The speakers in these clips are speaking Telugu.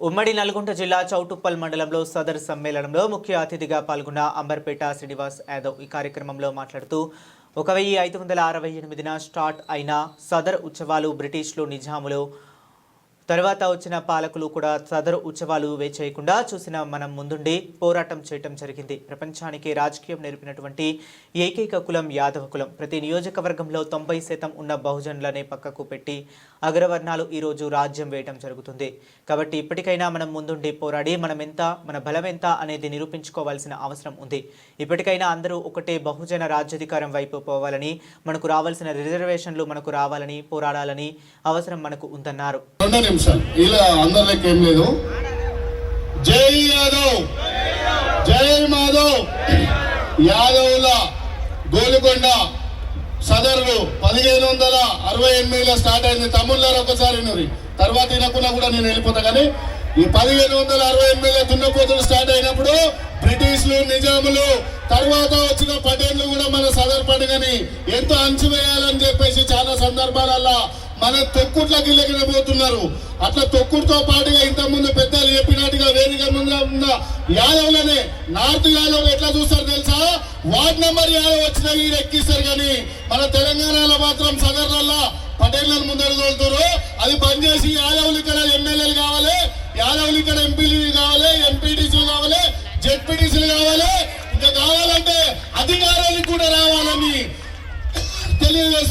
ఉమ్మడి నల్గొండ జిల్లా చౌటుప్పల్ మండలంలో సదర్ సమ్మేళనంలో ముఖ్య అతిథిగా పాల్గొన్న అంబర్పేట శ్రీనివాస్ యాదవ్ ఈ కార్యక్రమంలో మాట్లాడుతూ ఒక వెయ్యి ఐదు వందల అరవై ఎనిమిదిన స్టార్ట్ అయిన సదర్ ఉత్సవాలు బ్రిటిష్లు నిజాములు తర్వాత వచ్చిన పాలకులు కూడా సదరు ఉత్సవాలు వేచేయకుండా చూసిన మనం ముందుండి పోరాటం చేయటం జరిగింది. ప్రపంచానికి రాజకీయం నేర్పినటువంటి ఏకైక కులం యాదవ కులం. ప్రతి నియోజకవర్గంలో తొంభై శాతం ఉన్న బహుజనులనే పక్కకు పెట్టి అగ్రవర్ణాలు ఈరోజు రాజ్యం వేయటం జరుగుతుంది. కాబట్టి ఇప్పటికైనా మనం ముందుండి పోరాడి మనం ఎంత మన బలం ఎంత అనేది నిరూపించుకోవాల్సిన అవసరం ఉంది. ఇప్పటికైనా అందరూ ఒకటే బహుజన రాజ్యాధికారం వైపు పోవాలని మనకు రావాల్సిన రిజర్వేషన్లు మనకు రావాలని పోరాడాలని అవసరం మనకు ఉందన్నారు. నిమిషాలు ఇలా అందరికి ఏం లేదు. జై యాదవ్. జై మాధవ్. యాదవుల గోలుకొండ సదరులు పదిహేను వందల అరవై ఎనిమిదిలో స్టార్ట్ అయింది. తమ్ముళ్ళారు ఒకసారి నూరి తర్వాత వినకుండా కూడా నేను వెళ్ళిపోతా కానీ ఈ పదిహేను వందల అరవై ఎనిమిదిలో దున్నపోతులు స్టార్ట్ అయినప్పుడు బ్రిటిష్లు నిజాములు తర్వాత వచ్చిన పటేళ్ళు కూడా మన సదర్ పండుగని ఎంతో అంచివేయాలని చెప్పేసి చాలా సందర్భాలలో మన తొక్కుట్లకి పోతున్నారు. అట్లా తొక్కుడుతో పాటుగా ఇంతకుముందు పెద్దలు చెప్పినట్టుగా వేదిక ముందు ఉన్న నార్త్ యాదవ్ ఎట్లా చూస్తారు తెలుసా? వార్డ్ నెంబర్ యాదవ్ వచ్చిన వీరు ఎక్కిస్తారు కానీ మన తెలంగాణలో మాత్రం సగర్లల్లా పటేళ్ళను ముందర తోలుతారు. అది బంద్ చేసి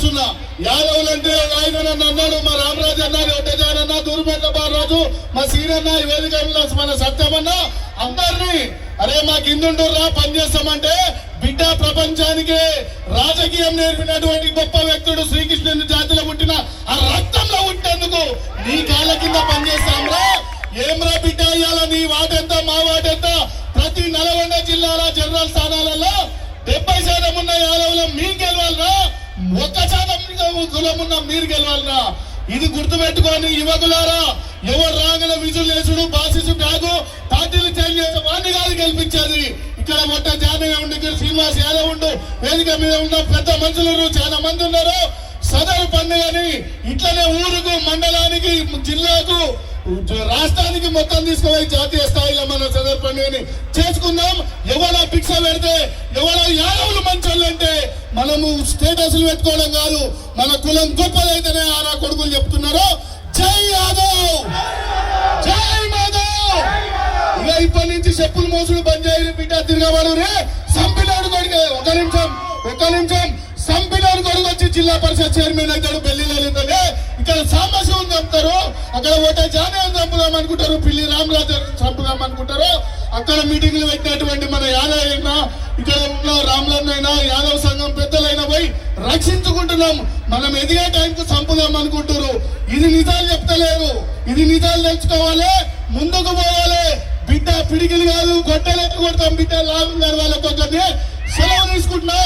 చేస్తున్నా. యాదవులు అంటే ఆయన అన్నాడు? మా రామరాజు అన్న ఒట్టజానన్న దూరుపేట బాలరాజు మా సీనన్న ఈ వేదిక మన సత్యమన్న అందరినీ అరే మా కిందుంటుర్రా పనిచేస్తామంటే బిడ్డ ప్రపంచానికి రాజకీయం నేర్పినటువంటి గొప్ప వ్యక్తుడు శ్రీకృష్ణుని జాతిలో పుట్టిన ఆ రక్తంలో ఉంటేందుకు నీ కాళ్ళ కింద పనిచేస్తాంరా ఏమ్రా బిడ్డ ఇయ్యాల? నీ వాటెంత మా వాటెంత? ప్రతి నల్గొండ జిల్లాల జనరల్ స్థానాలలో డెబ్బై శాతం ఉన్న యాదవులు మీరు గెలవాలరా? ఒక్క శాతం కులం మీరు గెలవాలరా ఇది గుర్తుపెట్టుకొని యువకులారా ఎవరు రాగల విజులు వేసుడు బాసిసు బ్యాగు పార్టీలు చేంజ్ చేసే వాడిని కాదు గెలిపించేది. ఇక్కడ మొట్ట జానవి ఉండి శ్రీనివాస్ యాదవ్ ఉండు వేదిక మీద ఉన్న పెద్ద మనుషులు చాలా మంది ఉన్నారు. సదరు పండుగని ఇట్లనే ఊరుకు మండలానికి జిల్లాకు రాష్ట్రానికి మొత్తం తీసుకుపోయి జాతీయ స్థాయి మన చేసుకుందాం. ఎవరో భిక్ష పెడితే ఎవరో యాదవులు మంచోళ్ళు అంటే మనము స్టేటస్లు పెట్టుకోవడం కాదు మన కులం గొప్పదైతేనే ఆరా కొడుకులు చెప్తున్నారు. జై యాదవ్! జై మాధవ్! ఇక ఇప్పటి నుంచి చెప్పులు మోసుడు బంద్ చేయాలి బిడ్డ తిరగబడు రే. సంపినాడు కొడుకు ఒక నిమిషం ఒక నిమిషం. సంపినాడు కొడుకు వచ్చి జిల్లా పరిషత్ చైర్మన్ అవుతాడు పెళ్ళిలో ఇక్కడ సాంబశివం చంపుతారు. అక్కడ ఒకటే జానవం చంపుదాం అనుకుంటారు. పిల్లి రామరాజు చంపుదాం అనుకుంటారు. అక్కడ మీటింగ్లు పెట్టినటువంటి మన యాదవ్ అయినా ఇక్కడ ఉన్న రామ్లన్నైనా యాదవ్ సంఘం పెద్దలైనా పోయి రక్షించుకుంటున్నాం. మనం ఎదిగే టైంకు చంపుదాం అనుకుంటారు ఇది నిజాలు చెప్తలేరు. ఇది నిజాలు తెలుసుకోవాలి. ముందుకు పోవాలి. బిడ్డ పిడికిలు కాదు గొడ్డలెట్టు కొడతాం బిడ్డ. లాభం గారు వాళ్ళ కొంచెం సెలవు తీసుకుంటున్నా.